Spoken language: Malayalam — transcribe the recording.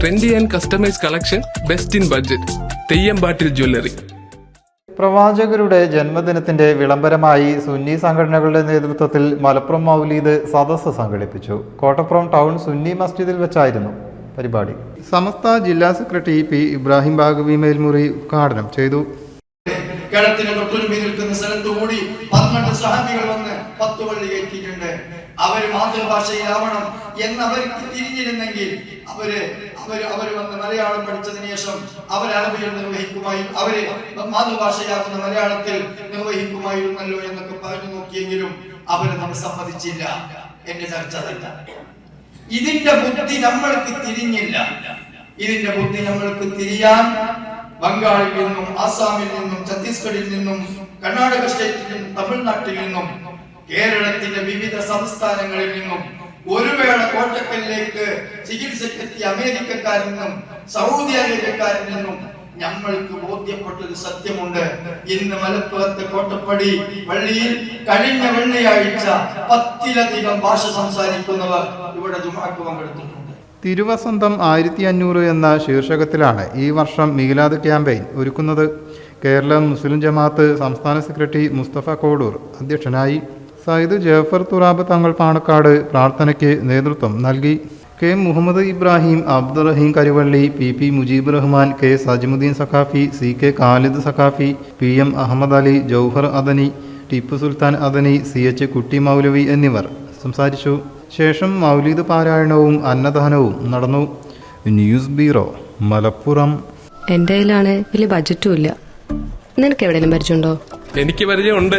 Trendy and customise collection best in budget Theyyampattil jewellery പ്രവാചകരുടെ ജന്മദിനത്തിന്റെ വിളംബരമായി സുന്നി സംഘടനകളുടെ നേതൃത്വത്തിൽ മലപ്പുറം മൗലീദ് സദസ്സ് സംഘടിപ്പിച്ചു. കോട്ടപ്പുറം ടൗൺ സുന്നി മസ്ജിദിൽ വെച്ചായിരുന്നു പരിപാടി. സമസ്ത ജില്ലാ സെക്രട്ടറി പി ഇബ്രാഹിം ബാഗവി മേൽമുറി ഉദ്ഘാടനം ചെയ്തു. കിഴത്തിന് തൊട്ടുരുമ്പി നിൽക്കുന്ന സ്ഥലത്ത് കൂടി പന്ത്രണ്ട് സഹാബികൾ വന്ന് പത്ത് പള്ളി കയറ്റിയിട്ടുണ്ട്. അവർ മാതൃഭാഷയിലാവണം എന്ന് അവർക്ക് തിരിഞ്ഞിരുന്നെങ്കിൽ അവർ അവർ വന്ന് മലയാളം പഠിച്ചതിനു ശേഷം അവർ അറബിയിൽ നിർവഹിക്കുമായി അവർ മാതൃഭാഷയാകുന്ന മലയാളത്തിൽ നിർവഹിക്കുമായിരുന്നല്ലോ എന്നൊക്കെ പറഞ്ഞു നോക്കിയെങ്കിലും അവർ നമ്മൾ സമ്മതിച്ചില്ല. എന്റെ ചർച്ച അതല്ല. ഇതിന്റെ ബുദ്ധി നമ്മൾക്ക് തിരിഞ്ഞില്ല. ഇതിന്റെ ബുദ്ധി നമ്മൾക്ക് തിരിയാൻ ബംഗാളിൽ നിന്നും ആസാമിൽ നിന്നും ഛത്തീസ്ഗഡിൽ നിന്നും കർണാടക സ്റ്റേറ്റിൽ നിന്നും തമിഴ്നാട്ടിൽ നിന്നും കേരളത്തിന്റെ വിവിധ സംസ്ഥാനങ്ങളിൽ നിന്നും ഒരു വേള കോട്ടക്കലിലേക്ക് ചികിത്സക്കെത്തിയ അമേരിക്കക്കാരിൽ നിന്നും സൗദി അറേബ്യക്കാരിൽ നിന്നും ഞങ്ങൾക്ക് ബോധ്യപ്പെട്ടൊരു സത്യമുണ്ട്. ഇന്ന് മലപ്പുറത്ത് കോട്ടപ്പടി പള്ളിയിൽ കഴിഞ്ഞ വെള്ളിയാഴ്ച പത്തിലധികം ഭാഷ സംസാരിക്കുന്നവർ ഇവിടെ ജുമാക്ക് പങ്കെടുത്തിട്ടുണ്ട്. തിരുവസന്തം ആയിരത്തി അഞ്ഞൂറ് എന്ന ശീർഷകത്തിലാണ് ഈ വർഷം മീലാദ് ക്യാമ്പയിൻ ഒരുക്കുന്നത്. കേരള മുസ്ലിം ജമാഅത്ത് സംസ്ഥാന സെക്രട്ടറി മുസ്തഫ കോഡൂർ അധ്യക്ഷനായി സയ്യിദ് ജഫർ തുറാബ് തങ്ങൾ പാണക്കാട് പ്രാർത്ഥനയ്ക്ക് നേതൃത്വം നൽകി. K Muhammad Ibrahim Abdurahim Karuvally P P Mujeeb Rahman K Sajimuddeen Saqafi C K Khalid Saqafi P M Ahammed Ali Jouhar Adani Tippu Sultan Adani C H Kutty Moulavi എന്നിവർ സംസാരിച്ചു. ശേഷം മൗലീദ് പാരായണവും അന്നദാനവും നടന്നു. News bureau Malappuram. എന്റെ കയ്യിലാണ് വലിയ ബജറ്റും ഇല്ല. നിനക്ക് എവിടെയെങ്കിലും പരിചയമുണ്ടോ? എനിക്ക് പരിചയമുണ്ട്.